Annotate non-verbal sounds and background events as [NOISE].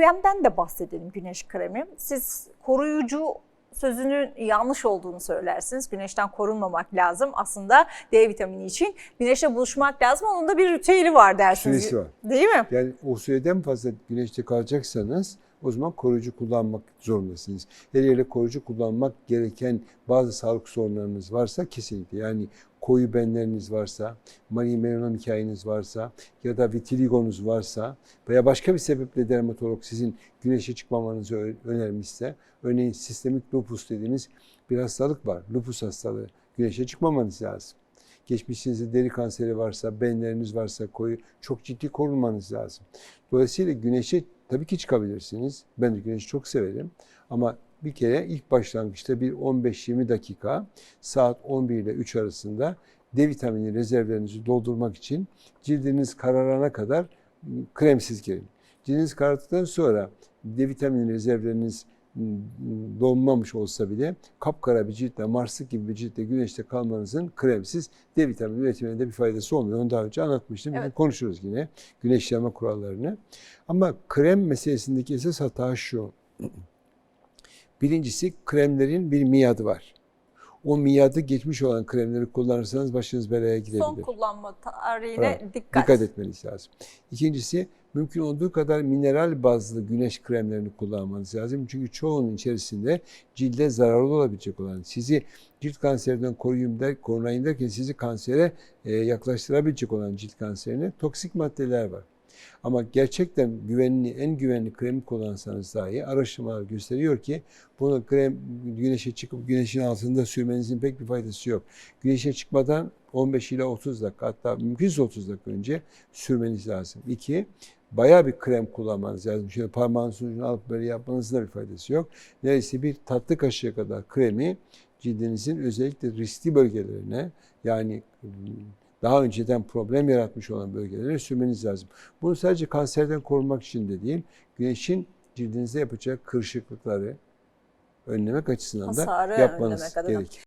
kremden de bahsedelim güneş kremi. Siz koruyucu sözünün yanlış olduğunu söylersiniz. Güneşten korunmamak lazım. Aslında D vitamini için güneşle buluşmak lazım. Onun da bir ritüeli var dersiniz. Süresi var. Değil mi? Yani o süreden fazla güneşte kalacaksanız o zaman koruyucu kullanmak zorundasınız. Her yere koruyucu kullanmak gereken bazı sağlık sorunlarınız varsa kesinlikle yani koyu benleriniz varsa, mani melanom hikayeniz varsa ya da vitiligonuz varsa veya başka bir sebeple dermatolog sizin güneşe çıkmamanızı önermişse, örneğin sistemik lupus dediğimiz bir hastalık var. Lupus hastalığı. Güneşe çıkmamanız lazım. Geçmişinizde deri kanseri varsa, benleriniz varsa koyu çok ciddi korunmanız lazım. Dolayısıyla güneşe tabii ki çıkabilirsiniz. Ben de güneşi çok severim. Ama bir kere ilk başlangıçta bir 15-20 dakika saat 11 ile 3 arasında D vitamini rezervlerinizi doldurmak için cildiniz kararana kadar ım, kremsiz girin. Cildiniz karardıktan sonra D vitamini rezervleriniz ım, dolmamış olsa bile kapkara bir ciltle, marsık gibi bir ciltle güneşte kalmanızın kremsiz D vitamini üretiminde bir faydası olmuyor. Onu daha önce anlatmıştım. Evet. Konuşuruz yine güneşleme kurallarını. Ama krem meselesindeki esas hata şu. [CLEARS THROAT] Birincisi kremlerin bir miadı var. O miadı geçmiş olan kremleri kullanırsanız başınız belaya girebilir. Son kullanma tarihine Evet, dikkat. Dikkat etmeniz lazım. İkincisi mümkün olduğu kadar mineral bazlı güneş kremlerini kullanmanız lazım. Çünkü çoğunun içerisinde cilde zararlı olabilecek olan, sizi cilt kanserinden koruyayım der, korunayım derken sizi kansere e, yaklaştırabilecek olan cilt kanserine toksik maddeler var. Ama gerçekten güvenli, en güvenli kremi kullansanız dahi araştırmalar gösteriyor ki bunu krem güneşe çıkıp güneşin altında sürmenizin pek bir faydası yok. Güneşe çıkmadan 15 ile 30 dakika hatta mümkünse 30 dakika önce sürmeniz lazım. İki, bayağı bir krem kullanmanız lazım. Şöyle parmağınızın ucunu alıp böyle yapmanızın da bir faydası yok. Neredeyse bir tatlı kaşığı kadar kremi cildinizin özellikle riskli bölgelerine yani daha önceden problem yaratmış olan bölgelere sürmeniz lazım. Bunu sadece kanserden korunmak için de değil, güneşin cildinizde yapacak kırışıklıkları önlemek açısından Hasarı da yapmanız gerekir.